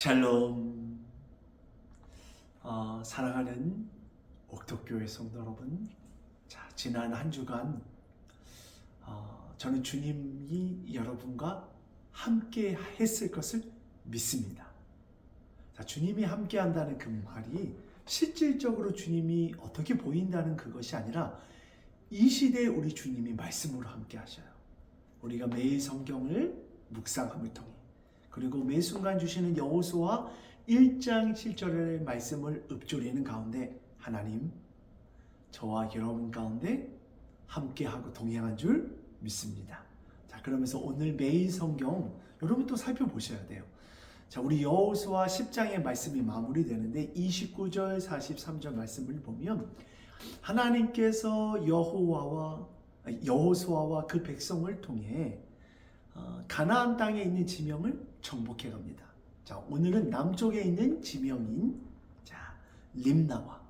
샬롬. 어, 사랑하는 옥토교회 성도 여러분 자, 지난 한 주간 어, 저는 주님이 여러분과 함께 했을 것을 믿습니다. 자, 주님이 함께 한다는 그 말이 실질적으로 주님이 어떻게 보인다는 그것이 아니라 이 시대에 우리 주님이 말씀으로 함께 하셔요. 우리가 매일 성경을 묵상함을 통해 그리고 매 순간 주시는 여호수아 1장 7절의 말씀을 읊조리는 가운데 하나님 저와 여러분 가운데 함께하고 동행한 줄 믿습니다. 자 그러면서 오늘 매일 성경 여러분 또 살펴보셔야 돼요. 자 우리 여호수아 10장의 말씀이 마무리되는데 29절 43절 말씀을 보면 하나님께서 여호와와 여호수아와 그 백성을 통해 어, 가나안 땅에 있는 지명을 정복해 갑니다. 자, 오늘은 남쪽에 있는 지명인 자, 림나와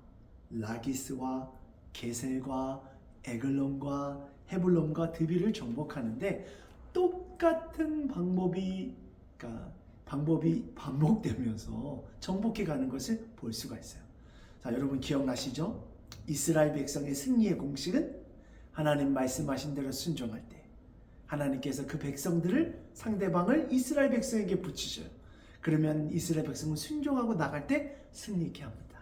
라기스와 게셀과 에글론과 헤블론과 드비를 정복하는데 똑같은 방법이 그러니까 방법이 반복되면서 정복해 가는 것을 볼 수가 있어요. 자, 여러분 기억나시죠? 이스라엘 백성의 승리의 공식은 하나님 말씀하신 대로 순종할 때 하나님께서 그 백성들을 상대방을 이스라엘 백성에게 붙이셔요. 그러면 이스라엘 백성은 순종하고 나갈 때 승리케 합니다.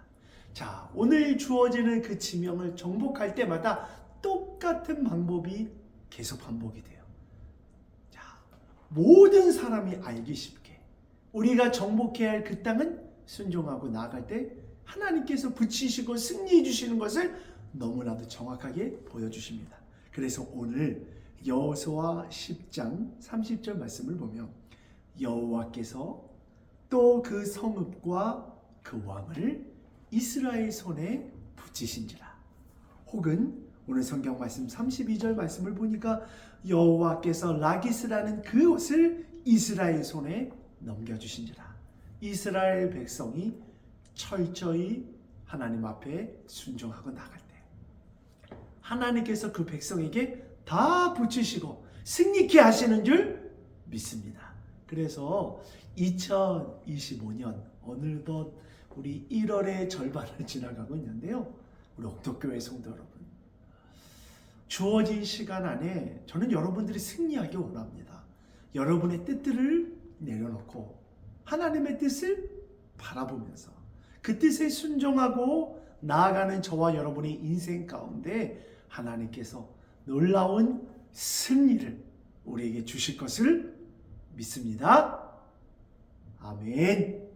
자, 오늘 주어지는 그 지명을 정복할 때마다 똑같은 방법이 계속 반복이 돼요. 자, 모든 사람이 알기 쉽게 우리가 정복해야 할 그 땅은 순종하고 나갈 때 하나님께서 붙이시고 승리해 주시는 것을 너무나도 정확하게 보여주십니다. 그래서 오늘 여호수아 10장 30절 말씀을 보면 여호와께서 또 그 성읍과 그 왕을 이스라엘 손에 붙이신지라. 혹은 오늘 성경 말씀 32절 말씀을 보니까 여호와께서 라기스라는 그곳을 이스라엘 손에 넘겨주신지라. 이스라엘 백성이 철저히 하나님 앞에 순종하고 나갈 때 하나님께서 그 백성에게 다 붙이시고 승리케 하시는 줄 믿습니다. 그래서 2025년 어느덧 우리 1월의 절반을 지나가고 있는데요. 우리 옥토교회 성도 여러분. 주어진 시간 안에 저는 여러분들이 승리하기 원합니다. 여러분의 뜻들을 내려놓고 하나님의 뜻을 바라보면서 그 뜻에 순종하고 나아가는 저와 여러분의 인생 가운데 하나님께서 놀라운 승리를 우리에게 주실 것을 믿습니다. 아멘.